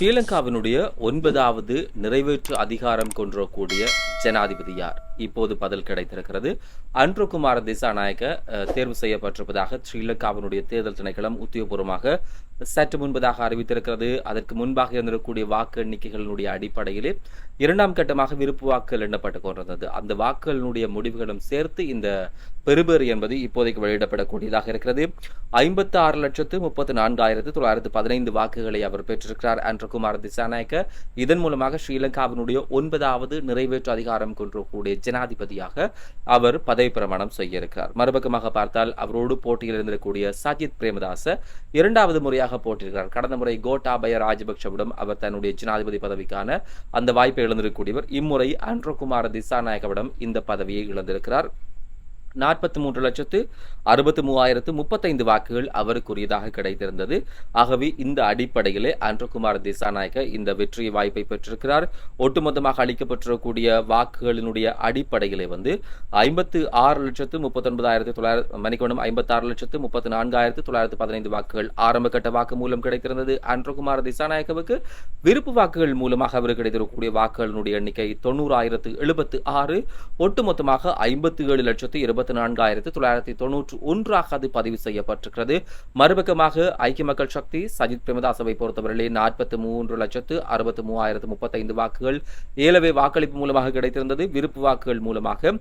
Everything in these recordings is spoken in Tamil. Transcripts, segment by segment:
ஸ்ரீலங்காவினுடைய ஒன்பதாவது நிறைவேற்று அதிகாரம் கொண்டிருக்கக்கூடிய ஜனாதிபதி யார்? இப்போது பதில் கிடைத்திருக்கிறது. அன்ருகுமார திசாநாயக்க தேர்வு செய்யப்பட்டிருப்பதாக ஸ்ரீலங்காவினுடைய தேர்தல் திணைக்களம் உத்தியோகபூர்வமாக சற்று முன்பதாக அறிவித்திருக்கிறது. அதற்கு முன்பாக இருந்திருக்கக்கூடிய வாக்கு எண்ணிக்கைகளினுடைய அடிப்படையிலே இரண்டாம் கட்டமாக விருப்பு வாக்குகள் எண்ணப்பட்டு கொண்டிருந்தது. அந்த வாக்குகளினுடைய முடிவுகளும் சேர்த்து இந்த பெறுபேறு என்பது இப்போதைக்கு வெளியிடப்படக்கூடியதாக இருக்கிறது. ஐம்பத்தி ஆறு லட்சத்து முப்பத்தி நான்காயிரத்து தொள்ளாயிரத்து பதினைந்து வாக்குகளை அவர் பெற்றிருக்கிறார் அன்றகுமார் திசாநாயக்க. இதன் மூலமாக ஸ்ரீலங்காவினுடைய ஒன்பதாவது நிறைவேற்று அதிகாரம் கொண்டிருக்கக்கூடிய ஜனாதிபதியாக அவர் பதவி பிரமாணம் செய்ய இருக்கிறார் மறுபக்கமாக பார்த்தால் அவரோடு போட்டியில் இருந்திருக்கக்கூடிய சஜித் பிரேமதாச இரண்டாவது முறையாக போட்டியிருக்கிறார் கடந்த முறை கோட்டாபய ராஜபக்ஷவிடம் அவர் தன்னுடைய ஜனாதிபதி பதவிக்கான அந்த வாய்ப்பை இழந்திருக்கக்கூடியவர். இம்முறை அன்றகுமார திசாநாயகவிடம் இந்த பதவியை இழந்திருக்கிறார். நாற்பத்தி மூன்று லட்சத்து அறுபத்தி மூவாயிரத்து முப்பத்தைந்து வாக்குகள் அவருக்குரியதாக கிடைத்திருந்தது. ஆகவே இந்த அடிப்படையிலே அன்றகுமார் திசாநாயக்க இந்த வெற்றி வாய்ப்பை பெற்றிருக்கிறார். ஒட்டுமொத்தமாக அளிக்கப்பட்டிருக்கக்கூடிய வாக்குகளினுடைய அடிப்படையிலே வந்து ஐம்பத்து ஆறு லட்சத்து முப்பத்தொன்பதாயிரத்து தொள்ளாயிரத்து மணிக்கொண்டும் ஐம்பத்தாறு லட்சத்து முப்பத்தி நான்காயிரத்து தொள்ளாயிரத்து பதினைந்து வாக்குகள் ஆரம்ப கட்ட வாக்கு மூலம் கிடைத்திருந்தது. அன்றகுமார் திசாநாயக்கவுக்கு விருப்பு வாக்குகள் மூலமாக அவருக்கு கிடைத்திருக்கக்கூடிய வாக்குகளினுடைய எண்ணிக்கை தொண்ணூறாயிரத்து எழுபத்து ஆறு. ஒட்டுமொத்தமாக ஐம்பத்தி ஏழு லட்சத்து இருபத்தி நான்காயிரத்து தொள்ளாயிரத்தி தொன்னூற்று ஒன்றாக அது பதிவு செய்யப்பட்டிருக்கிறது. மறுபக்கமாக ஐக்கிய மக்கள் சக்தி சஜித் பிரேமதாசவை பொறுத்தவரையிலே நாற்பத்தி மூன்று லட்சத்து அறுபத்தி மூவாயிரத்து முப்பத்தைந்து வாக்குகள் ஏலவே வாக்களிப்பு மூலமாக கிடைத்திருந்தது. விருப்பு வாக்குகள் மூலமாக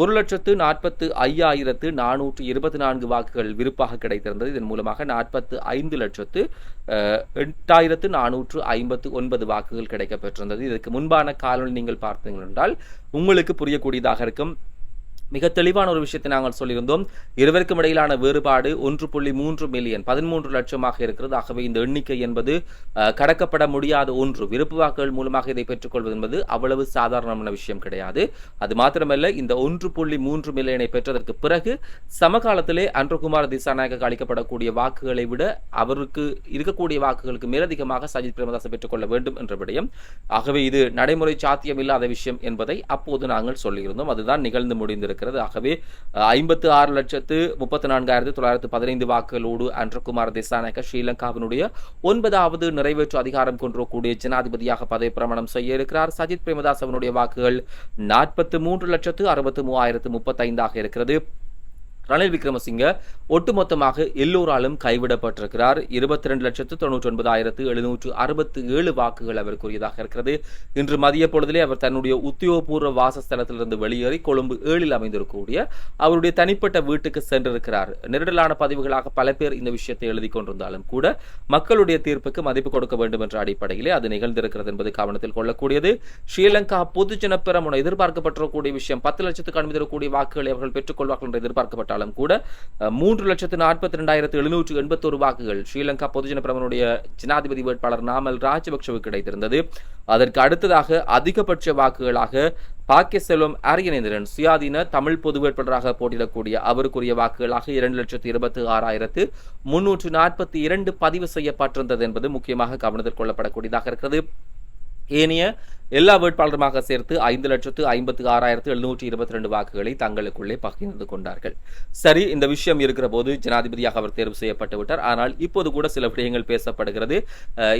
ஒரு லட்சத்து நாற்பத்து ஐயாயிரத்து நானூற்று இருபத்தி நான்கு வாக்குகள் விருப்பாக கிடைத்திருந்தது. இதன் மூலமாக நாற்பத்து ஐந்து லட்சத்து எட்டாயிரத்து நானூற்று ஐம்பத்து ஒன்பது வாக்குகள் கிடைக்கப்பெற்றிருந்தது. இதற்கு முன்பான காலொலி நீங்கள் பார்த்தீர்கள் என்றால் உங்களுக்கு புரியக்கூடியதாக இருக்கும். மிக தெளிவான ஒரு விஷயத்தை நாங்கள் சொல்லியிருந்தோம். இருவருக்கும் இடையிலான வேறுபாடு ஒன்று புள்ளி மூன்று மில்லியன் பதிமூன்று லட்சமாக இருக்கிறது. ஆகவே இந்த எண்ணிக்கை என்பது கடக்கப்பட முடியாத ஒன்று. விருப்பு வாக்குகள் மூலமாக இதை பெற்றுக்கொள்வது என்பது அவ்வளவு சாதாரணமான விஷயம் கிடையாது. அது மாத்திரமல்ல இந்த ஒன்று புள்ளி மூன்று மில்லியனை பெற்றதற்கு பிறகு சமகாலத்திலே அன்றகுமார் திசாநாயக அளிக்கப்படக்கூடிய வாக்குகளை விட அவருக்கு இருக்கக்கூடிய வாக்குகளுக்கு மேலதிகமாக சஜித் பிரேமதாசை பெற்றுக்கொள்ள வேண்டும் என்ற விடயம். ஆகவே இது நடைமுறை சாத்தியம் இல்லாத விஷயம் என்பதை அப்போது நாங்கள் சொல்லியிருந்தோம். அதுதான் நிகழ்ந்து முடிந்திருக்கிறது. ஆகவே ஐம்பத்து ஆறு லட்சத்து முப்பத்தி நான்காயிரத்து தொள்ளாயிரத்து பதினைந்து வாக்குகளோடு அன்றகுமார் திசாநாயக்க ஸ்ரீலங்காவினுடைய ஒன்பதாவது நிறைவேற்று அதிகாரம் கொண்டிருக்கக்கூடிய ஜனாதிபதியாக பதவி பிரமாணம் செய்ய இருக்கிறார். சஜித் பிரேமதாஸ் அவனுடைய வாக்குகள் நாற்பத்து மூன்று லட்சத்து அறுபத்து மூவாயிரத்து முப்பத்தைந்தாக இருக்கிறது. ரணில் விக்ரமசிங்க ஒட்டுமொத்தமாக எல்லோராலும் கைவிடப்பட்டிருக்கிறார். இருபத்தி ரெண்டு லட்சத்து தொண்ணூற்றி ஒன்பதாயிரத்து எழுநூற்று அறுபத்தி ஏழு வாக்குகள் அவருக்குரியதாக இருக்கிறது. இன்று மதிய பொழுதிலே அவர் தன்னுடைய உத்தியோகபூர்வ வாசஸ்தலத்திலிருந்து வெளியேறி கொழும்பு ஏழில் அமைந்திருக்கக்கூடிய அவருடைய தனிப்பட்ட வீட்டுக்கு சென்றிருக்கிறார். நெருடலான பதிவுகளாக பல பேர் இந்த விஷயத்தை எழுதி கொண்டிருந்தாலும் கூட மக்களுடைய தீர்ப்புக்கு மதிப்பு கொடுக்க வேண்டும் என்ற அடிப்படையிலே அது நிகழ்ந்திருக்கிறது என்பது கவனத்தில் கொள்ளக்கூடியது. ஸ்ரீலங்கா பொதுஜன பெறமுன எதிர்பார்க்கப்பட்டிருக்கக்கூடிய விஷயம் பத்து லட்சத்துக்கு அனுமதிக்கக்கூடிய வாக்குகளை அவர்கள் பெற்றுக்கொள்வார்கள் என்று எதிர்பார்க்கப்பட்ட எதிர்பார்க்கப்பட்டாலும் கூட. மூன்று லட்சத்து நாற்பத்தி ரெண்டாயிரத்து எழுநூற்று எண்பத்தோரு வாக்குகள் ஸ்ரீலங்கா பொதுஜன பிரமனுடைய ஜனாதிபதி வேட்பாளர் நாமல் ராஜபக்சவுக்கு கிடைத்திருந்தது. அதற்கு அடுத்ததாக அதிகபட்ச வாக்குகளாக பாக்கியசெல்வம் அரியநேந்திரன் சுயாதீன தமிழ் பொது வேட்பாளராக போட்டியிடக்கூடிய அவருக்குரிய வாக்குகளாக இரண்டு லட்சத்து இருபத்தி ஆறாயிரத்து முன்னூற்று நாற்பத்தி இரண்டு பதிவு செய்யப்பட்டிருந்தது என்பது முக்கியமாக கவனத்தில் கொள்ளப்படக்கூடியதாக இருக்கிறது. ஏனைய எல்லா வேட்பாளருமாக சேர்த்து ஐந்து லட்சத்து ஐம்பத்து ஆறாயிரத்து எழுநூற்றி இருபத்தி ரெண்டு வாக்குகளை தங்களுக்குள்ளே பகிர்ந்து கொண்டார்கள். சரி இந்த விஷயம் இருக்கிற போது ஜனாதிபதியாக அவர் தேர்வு செய்யப்பட்டு விட்டார். ஆனால் இப்போது கூட சில விடயங்கள் பேசப்படுகிறது.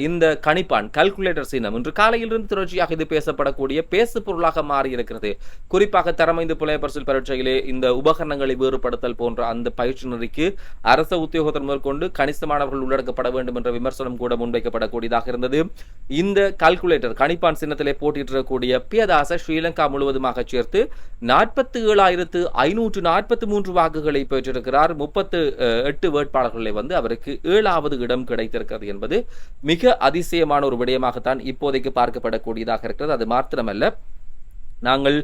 இந்த கணிப்பான் கால்குலேட்டர் சின்னம் இன்று காலையிலிருந்து தொடர்ச்சியாக இது பேசப்படக்கூடிய பேசு பொருளாக மாறி இருக்கிறது. குறிப்பாக தரமைந்து புலையப்பரிசில் பரீட்சையிலே இந்த உபகரணங்களை வேறுபடுத்தல் போன்ற அந்த பயிற்சி நெறிக்கு அரச உத்தியோகத்தர் முதற்கொண்டு கணிசமானவர்கள் உள்ளடக்கப்பட வேண்டும் என்ற விமர்சனம் கூட முன்வைக்கப்படக்கூடியதாக இருந்தது. இந்த கால்குலேட்டர் கணிப்பான் சின்னத்திலே போட்டியிடக்கூடிய பியதாச ஸ்ரீலங்கா முழுவதுமாக சேர்த்து நாற்பத்தி ஏழாயிரத்து ஐநூற்று நாற்பத்தி மூன்று வாக்குகளை பெற்றிருக்கிறார். முப்பத்து எட்டு வேட்பாளர்களை வந்து அவருக்கு ஏழாவது இடம் கிடைத்திருக்கிறது என்பது மிக அதிசயமான ஒரு விடயமாகத்தான் இப்போதைக்கு பார்க்கப்படக்கூடியதாக இருக்கிறது. அது மாத்திரமல்ல நாங்கள்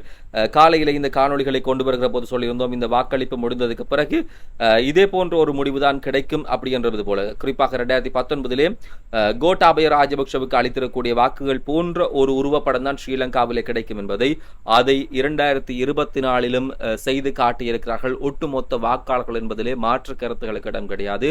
காலையில் இந்த காணொலிகளை கொண்டு வருகிற போது சொல்லியிருந்தோம் இந்த வாக்களிப்பு முடிந்ததுக்கு பிறகு இதே போன்ற ஒரு முடிவுதான் கிடைக்கும் அப்படின்றது போல. குறிப்பாக ரெண்டாயிரத்தி பத்தொன்பதிலே கோட்டாபய ராஜபக்ஷவுக்கு அளித்திருக்கக்கூடிய வாக்குகள் போன்ற ஒரு உருவப்படம் தான் ஸ்ரீலங்காவிலே கிடைக்கும் என்பதை அதை இரண்டாயிரத்தி இருபத்தி நாலிலும் செய்து காட்டியிருக்கிறார்கள். ஒட்டுமொத்த வாக்காளர்கள் என்பதிலே மாற்று கருத்துகளுக்கு இடம் கிடையாது.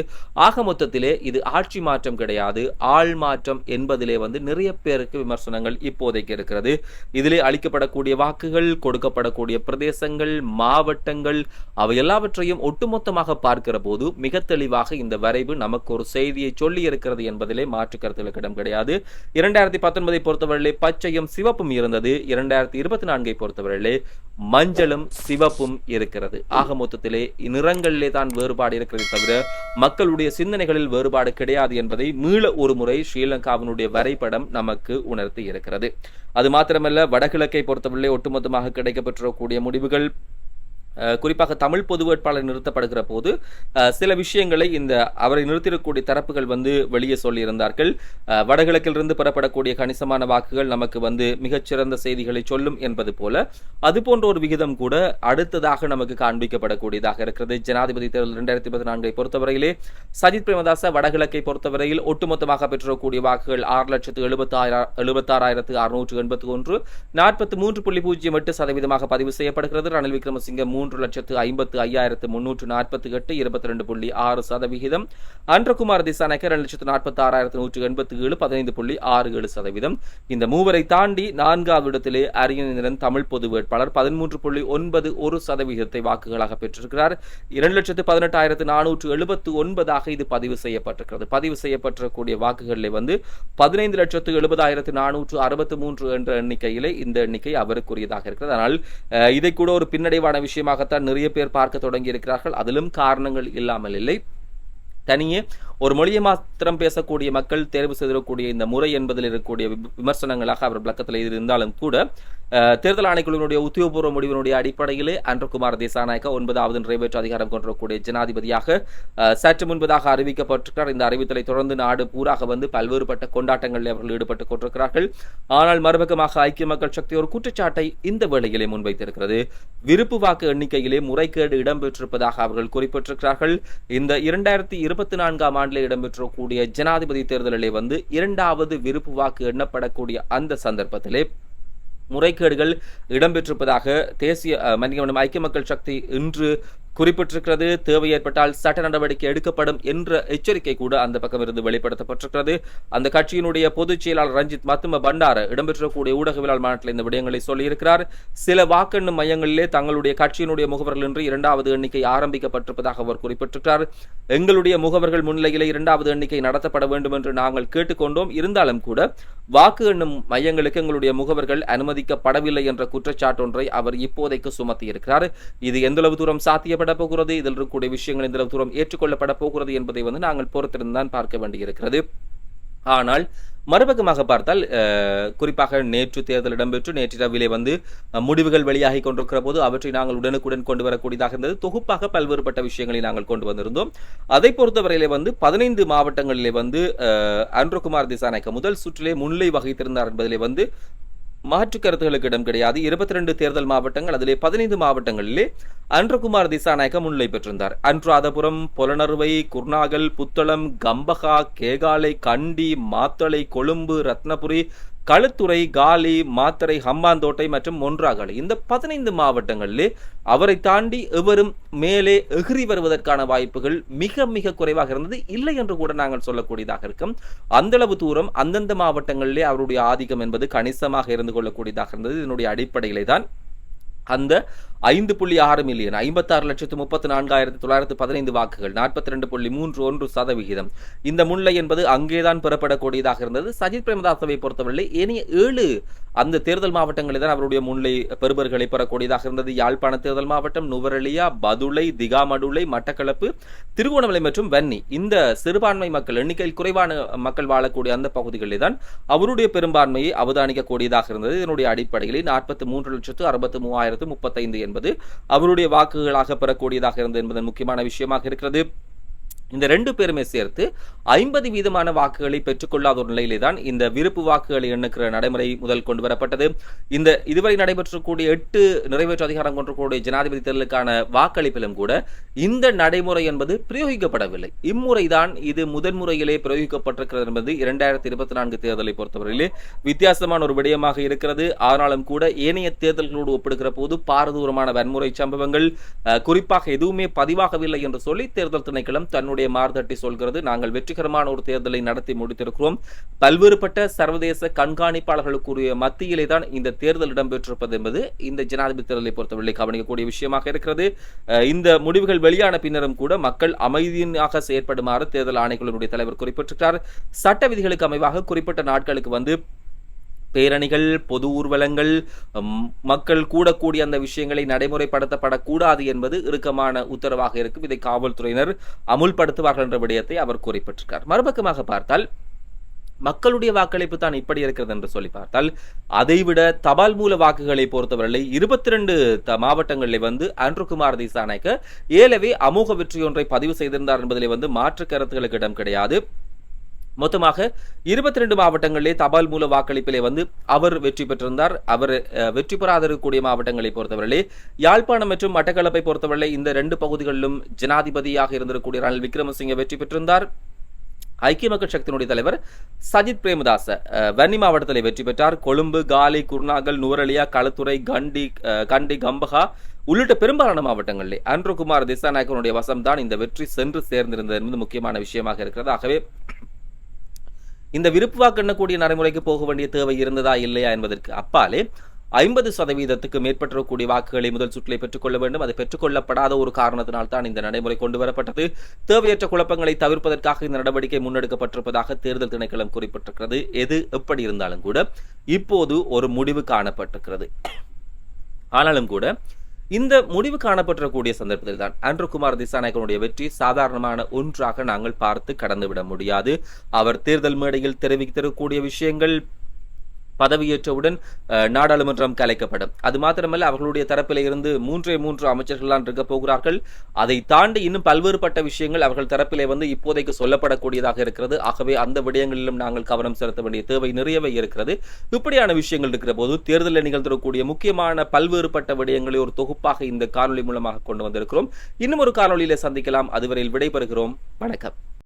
ஆக மொத்தத்திலே இது ஆட்சி மாற்றம் கிடையாது. ஆள் மாற்றம் என்பதிலே வந்து நிறைய பேருக்கு விமர்சனங்கள் இப்போதைக்கு இருக்கிறது. இதிலே அளிக்கப்படக்கூடிய வாக்குகள் கொடுக்கப்படக்கூடிய பிரதேசங்கள் மாவட்டங்கள் அவை எல்லாவற்றையும் ஒட்டுமொத்தமாக பார்க்கிற போது மிக தெளிவாக இந்த வரைவு நமக்கு ஒரு செய்தியை சொல்லி இருக்கிறது என்பதிலே மாற்று கருத்துகளுக்கு இடம் கிடையாது. இரண்டாயிரத்தி பத்தொன்பதை பொறுத்தவரையிலே பச்சையும் சிவப்பும் இருந்தது. இரண்டாயிரத்தி இருபத்தி நான்கை பொறுத்தவரையிலே மஞ்சளும் சிவப்பும் இருக்கிறது. ஆக மொத்தத்திலே நிறங்களிலே தான் வேறுபாடு இருக்கிறது தவிர மக்களுடைய சிந்தனைகளில் வேறுபாடு கிடையாது என்பதை மீள ஒரு முறை ஸ்ரீலங்காவினுடைய வரைபடம் நமக்கு உணர்த்தி இருக்கிறது. அது மாத்திரமல்ல வடகிழக்கை பொறுத்தவரை ஒட்டுமொத்தமாக கிடைக்கப்பெற்றக்கூடிய முடிவுகள் குறிப்பாக தமிழ் பொது வேட்பாளர் நிறுத்தப்படுகிற போது சில விஷயங்களை இந்த அவரை நிறுத்திடக்கூடிய தரப்புகள் வந்து வெளியே சொல்லியிருந்தார்கள். வடகிழக்கிலிருந்து பெறப்படக்கூடிய கணிசமான வாக்குகள் நமக்கு வந்து மிகச்சிறந்த செய்திகளை சொல்லும் என்பது போல அது போன்ற ஒரு விகிதம் கூட அடுத்ததாக நமக்கு காண்பிக்கப்படக்கூடியதாக இருக்கிறது. ஜனாதிபதி தேர்தல் இரண்டாயிரத்தி பதினான்கை பொறுத்தவரையிலே சஜித் பிரேமதாச வடகிழக்கை பொறுத்தவரையில் ஒட்டுமொத்தமாக பெற்றக்கூடிய வாக்குகள் ஆறு லட்சத்து எழுபத்தாயிரம் எழுபத்தாறாயிரத்து அறுநூற்று எண்பத்தி ஒன்று நாற்பத்தி மூன்று புள்ளி பூஜ்ஜியம் எட்டு சதவீதமாக பதிவு செய்யப்படுகிறது. ரணில் விக்ரமசிங்க மூன்று மூன்று லட்சத்து ஐம்பத்து ஐயாயிரத்து முன்னூற்று நாற்பத்தி எட்டு இருபத்தி ரெண்டு புள்ளி ஆறு சதவிகிதம். அன்றகுமார் திசாநாயக்க ரெண்டு லட்சத்து நாற்பத்தி ஆறாயிரத்து நூற்று எண்பத்தி ஏழு பதினைந்து புள்ளி ஆறு ஏழு சதவீதம் இந்த மூவரை தாண்டி நான்காவது இடத்திலே அரியநேந்திரன் தமிழ் பொது வேட்பாளர் பதிமூன்று புள்ளி ஒன்பது ஒரு சதவிகிதத்தை வாக்குகளாக பெற்றிருக்கிறார். இரண்டு லட்சத்து பதினெட்டாயிரத்து நானூற்று எழுபத்து ஒன்பதாக இது பதிவு செய்யப்பட்டிருக்கிறது. பதிவு செய்யப்பட்டிருக்கக்கூடிய வாக்குகளிலே வந்து பதினைந்து லட்சத்து எழுபதாயிரத்து நானூற்று அறுபத்து மூன்று என்ற எண்ணிக்கையிலே இந்த எண்ணிக்கை அவருக்குரியதாக இருக்கிறது. ஆனால் இதை கூட ஒரு பின்னடைவான விஷயமாக தான் நிறைய பேர் பார்க்க தொடங்கி இருக்கிறார்கள் அதிலும் காரணங்கள் இல்லாமல் இல்லை. தனியே ஒரு மொழியை மாத்திரம் பேசக்கூடிய மக்கள் தேர்வு செய்திடக்கூடிய இந்த முறை என்பதில் இருக்கக்கூடிய வி- விமர்சனங்களாக அவர் விளக்கத்தில் இருந்தாலும் கூட தேர்தல் ஆணைக்குழுவினுடைய உத்தியோகபூர்வ முடிவினுடைய அடிப்படையிலே அன்றகுமார் தேசாநாயக்க ஒன்பதாவது நிறைவேற்று அதிகாரம் கொண்டிருக்கக்கூடிய ஜனாதிபதியாக சற்று முன்பதாக அறிவிக்கப்பட்டிருக்கிறார். இந்த அறிவித்தலை தொடர்ந்து நாடு பூராக வந்து பல்வேறுபட்ட கொண்டாட்டங்களில் அவர்கள் ஈடுபட்டுக் கொண்டிருக்கிறார்கள். ஆனால் மறுபக்கமாக ஐக்கிய மக்கள் சக்தி ஒரு குற்றச்சாட்டை இந்த வேளையிலே முன்வைத்திருக்கிறது. விருப்பு வாக்கு எண்ணிக்கையிலே முறைகேடு இடம்பெற்றிருப்பதாக அவர்கள் குறிப்பிட்டிருக்கிறார்கள். இந்த இரண்டாயிரத்தி இருபத்தி நான்காம் ஆண்டு ஆண்டில் இடம்பெற்றக்கூடிய ஜனாதிபதி தேர்தலிலே வந்து இரண்டாவது விருப்பு வாக்கு எண்ணப்படக்கூடிய அந்த சந்தர்ப்பத்திலே முறைகேடுகள் இடம்பெற்றிருப்பதாக தேசிய அஹ், ஐக்கிய மக்கள் சக்தி இன்று குறிப்பிட்டிருக்கிறது. தேவை ஏற்பட்டால் சட்ட நடவடிக்கை எடுக்கப்படும் என்ற எச்சரிக்கை கூட அந்த பக்கம் இருந்து வெளிப்படுத்தப்பட்டிருக்கிறது. அந்த கட்சியினுடைய பொதுச் செயலாளர் ரஞ்சித் மத்தும பண்டார இடம்பெற்றக்கூடிய ஊடகவியலாளர் மாநாட்டில் இந்த விடயங்களை சொல்லியிருக்கிறார். சில வாக்கெண்ணும் மையங்களிலே தங்களுடைய கட்சியினுடைய முகவர்கள் இன்று இரண்டாவது எண்ணிக்கை ஆரம்பிக்கப்பட்டிருப்பதாக அவர் குறிப்பிட்டிருக்கிறார். எங்களுடைய முகவர்கள் முன்னிலையிலே இரண்டாவது எண்ணிக்கை நடத்தப்பட வேண்டும் என்று நாங்கள் கேட்டுக்கொண்டோம். இருந்தாலும் கூட வாக்கு எண்ணும் மையங்களுக்கு எங்களுடைய முகவர்கள் அனுமதிக்கப்படவில்லை என்ற குற்றச்சாட்டு ஒன்றை அவர் இப்போதைக்கு சுமத்தியிருக்கிறார். இது எந்தளவு தூரம் சாத்தியப்பட போகிறது இதில் இருக்கக்கூடிய விஷயங்கள் இந்த தூரம் ஏற்றுக்கொள்ளப்பட போகிறது என்பதை வந்து நாங்கள் பொறுத்திருந்தான் பார்க்க வேண்டியிருக்கிறது. ஆனால் மறுபக்கமாக பார்த்தால் குறிப்பாக நேற்று தேர்தல் இடம்பெற்று நேற்றிரவிலே வந்து முடிவுகள் வெளியாகி கொண்டிருக்கிற போது அவற்றை நாங்கள் உடனுக்குடன் கொண்டு வரக்கூடியதாக இருந்தது. தொகுப்பாக பல்வேறுபட்ட விஷயங்களை நாங்கள் கொண்டு வந்திருந்தோம். அதை பொறுத்தவரையிலே வந்து பதினைந்து மாவட்டங்களிலே வந்து அஹ், அன்ருகுமார் திசாநாயக்க முதல் சுற்றிலே முன்னிலை வகித்திருந்தார் என்பதிலே வந்து மாற்று கருத்துகளுக்கு இடம் கிடையாது. இருபத்தி ரெண்டு தேர்தல் மாவட்டங்கள் அதிலே பதினைந்து மாவட்டங்களிலே அன்றகுமார் திசாநாயக்க முன்னிலை பெற்றிருந்தார். அன்றாதபுரம் புலனறுவை குர்நாகல் புத்தளம் கம்பகா கேகாலை கண்டி மாத்தளை கொழும்பு ரத்னபுரி களுத்துறை காலி மாத்தறை ஹம்பாந்தோட்டை மற்றும் ஒன்றாகலை இந்த பதினைந்து மாவட்டங்களிலே அவரை தாண்டி எவரும் மேலே எகிரி வருவதற்கான வாய்ப்புகள் மிக மிக குறைவாக இருந்தது. இல்லை என்று கூட நாங்கள் சொல்லக்கூடியதாக இருக்கும். அந்தளவு தூரம் அந்தந்த மாவட்டங்களிலே அவருடைய ஆதிக்கம் என்பது கணிசமாக இருந்து கொள்ளக்கூடியதாக இருந்தது. இதனுடைய அடிப்படையிலே தான் அந்த ஐந்து புள்ளி ஆறு மில்லியன் ஐம்பத்தாறு லட்சத்து முப்பத்தி நான்காயிரத்து தொள்ளாயிரத்து பதினைந்து வாக்குகள் நாற்பத்தி ரெண்டு புள்ளி மூன்று ஒன்று சதவிகிதம். இந்த முன்னிலை என்பது அங்கேதான் பெறப்படக்கூடியதாக இருந்தது. சஜித் பிரேமதாசவை பொறுத்தவரை ஏனைய ஏழு அந்த தேர்தல் மாவட்டங்களில் தான் அவருடைய முன்னிலை பெறுபர்களை பெறக்கூடியதாக இருந்தது. யாழ்ப்பாண தேர்தல் மாவட்டம் நுவரெலியா பதுளை திகாமடுளை மட்டக்களப்பு திருகோணமலை மற்றும் வன்னி. இந்த சிறுபான்மை மக்கள் எண்ணிக்கையில் குறைவான மக்கள் வாழக்கூடிய அந்த பகுதிகளில் தான் அவருடைய பெரும்பான்மையை அவதானிக்கக்கூடியதாக இருந்தது. இதனுடைய அடிப்படையில் நாற்பத்தி மூன்று லட்சத்து அறுபத்து மூவாயிரத்து முப்பத்தைந்து என்பது அவருடைய வாக்குகளாக பெறக்கூடியதாக இருந்தது என்பதன் முக்கியமான விஷயமாக இருக்கிறது. இந்த ரெண்டு பேருமே சேர்த்து ஐம்பது வீதமான வாக்குகளை பெற்றுக்கொள்ளாத ஒரு நிலையிலே தான் இந்த விருப்பு வாக்குகளை எண்ணுக்கிற நடைமுறை முதல் கொண்டு வரப்பட்டது. இந்த இதுவரை நடைபெற்றக்கூடிய எட்டு நிறைவேற்று அதிகாரம் கொண்டக்கூடிய ஜனாதிபதி தேர்தலுக்கான வாக்களிப்பிலும் கூட இந்த நடைமுறை என்பது பிரயோகிக்கப்படவில்லை. இம்முறைதான் இது முதன்முறையிலே பிரயோகிக்கப்பட்டிருக்கிறது என்பது இரண்டாயிரத்தி இருபத்தி நான்கு தேர்தலை பொறுத்தவரையிலே வித்தியாசமான ஒரு விடயமாக இருக்கிறது. ஆனாலும் கூட ஏனைய தேர்தல்களோடு ஒப்பிடுகிற போது பாரதூரமான வன்முறை சம்பவங்கள் குறிப்பாக எதுவுமே பதிவாகவில்லை என்று சொல்லி தேர்தல் திணைக்களம் தன்னுடைய நம்முடைய மார்தட்டி சொல்கிறது நாங்கள் வெற்றிகரமான ஒரு தேர்தலை நடத்தி முடித்திருக்கிறோம். பல்வேறுபட்ட சர்வதேச கண்காணிப்பாளர்களுக்குரிய மத்தியிலே தான் இந்த தேர்தல் இடம்பெற்றிருப்பது என்பது இந்த ஜனாதிபதி தேர்தலை பொறுத்தவரை கவனிக்கக்கூடிய விஷயமாக இருக்கிறது. இந்த முடிவுகள் வெளியான பின்னரும் கூட மக்கள் அமைதியாக செயற்படுமாறு தேர்தல் ஆணைக்குழுவினுடைய தலைவர் குறிப்பிட்டிருக்கிறார். சட்ட விதிகளுக்கு அமைவாக குறிப்பிட்ட நாட்களுக்கு வந்து பேரணிகள் பொது ஊர்வலங்கள் மக்கள் கூடக்கூடிய அந்த விஷயங்களை நடைமுறைப்படுத்தப்படக்கூடாது என்பது இறுக்கமான உத்தரவாக இருக்கும். இதை காவல்துறையினர் அமுல்படுத்துவார்கள் என்ற விடயத்தை அவர் குறிப்பிட்டிருக்கார். மறுபக்கமாக பார்த்தால் மக்களுடைய வாக்களிப்பு தான் இப்படி இருக்கிறது என்று சொல்லி பார்த்தால் அதைவிட தபால் மூல வாக்குகளை பொறுத்தவரை இருபத்தி ரெண்டு மாவட்டங்களில் வந்து ஆண்ட்ருகுமார் திசாநாயக்க ஏலவே அமோக வெற்றி ஒன்றை பதிவு செய்திருந்தார் என்பதிலே வந்து மாற்று கருத்துகளுக்கு இடம் கிடையாது. மொத்தமாக இருபத்தி ரெண்டு மாவட்டங்களிலே தபால் மூல வாக்களிப்பிலே வந்து அவர் வெற்றி பெற்றிருந்தார். அவர் வெற்றி பெறாத இருக்கக்கூடிய மாவட்டங்களை பொறுத்தவரையிலே யாழ்ப்பாணம் மற்றும் மட்டக்களப்பை பொறுத்தவரையிலே இந்த ரெண்டு பகுதிகளிலும் ஜனாதிபதியாக இருந்திருக்கக்கூடிய ரணில் விக்ரமசிங்க வெற்றி பெற்றிருந்தார். ஐக்கிய மக்கள் சக்தியினுடைய தலைவர் சஜித் பிரேமதாச வன்னி மாவட்டத்தில் வெற்றி பெற்றார். கொழும்பு காலி குர்நாகல் நுவரலியா களத்துறை கண்டி அஹ், கண்டி கம்பகா உள்ளிட்ட பெரும்பாலான மாவட்டங்களிலே ஆண்ட்ரோகுமார் திசாநாயக்கனுடைய வசம்தான் இந்த வெற்றி சென்று சேர்ந்திருந்தது என்பது முக்கியமான விஷயமாக இருக்கிறது. ஆகவே இந்த விருப்பு வாக்கு எண்ணக்கூடிய நடைமுறைக்கு போக வேண்டிய தேவை இருந்ததா இல்லையா என்பதற்கு அப்பாலே ஐம்பது சதவீதத்துக்கு மேற்பட்டிருக்கக்கூடிய வாக்குகளை முதல் சுற்றிலே பெற்றுக்கொள்ள வேண்டும். அது பெற்றுக்கொள்ளப்படாத ஒரு காரணத்தினால் தான் இந்த நடைமுறை கொண்டு வரப்பட்டது தேவையற்ற குழப்பங்களை தவிர்ப்பதற்காக இந்த நடவடிக்கை முன்னெடுக்கப்பட்டிருப்பதாக தேர்தல் திணைக்களம் குறிப்பிட்டிருக்கிறது. எது எப்படி இருந்தாலும் கூட இப்போது ஒரு முடிவு காணப்பட்டிருக்கிறது. ஆனாலும் கூட இந்த முடிவு காணப்பட்டிருக்கக்கூடிய சந்தர்ப்பத்தில் தான் அன்றுகுமார் திசாநாயகனுடைய வெற்றி சாதாரணமான ஒன்றாக நாங்கள் பார்த்து கடந்துவிட முடியாது. அவர் தேர்தல் மேடையில் தெரிவித்திருக்கக்கூடிய விஷயங்கள் பதவியேற்றவுடன் நாடாளுமன்றம் கலைக்கப்படும். அது மாத்திரமல்ல அவர்களுடைய தரப்பில் இருந்து மூன்றே மூன்று அமைச்சர்கள்லாம் இருக்க போகிறார்கள். அதை தாண்டி இன்னும் பல்வேறுபட்ட விஷயங்கள் அவர்கள் தரப்பிலே வந்து இப்போதைக்கு சொல்லப்படக்கூடியதாக இருக்கிறது. ஆகவே அந்த விடயங்களிலும் நாங்கள் கவனம் செலுத்த வேண்டிய தேவை நிறையவே இருக்கிறது. இப்படியான விஷயங்கள் இருக்கிற போது தேர்தலில் நிகழ்ந்திருக்கக்கூடிய முக்கியமான பல்வேறுபட்ட விடயங்களை ஒரு தொகுப்பாக இந்த காணொளி மூலமாக கொண்டு வந்திருக்கிறோம். இன்னும் ஒரு காணொளியில சந்திக்கலாம். அதுவரையில் விடைபெறுகிறோம். வணக்கம்.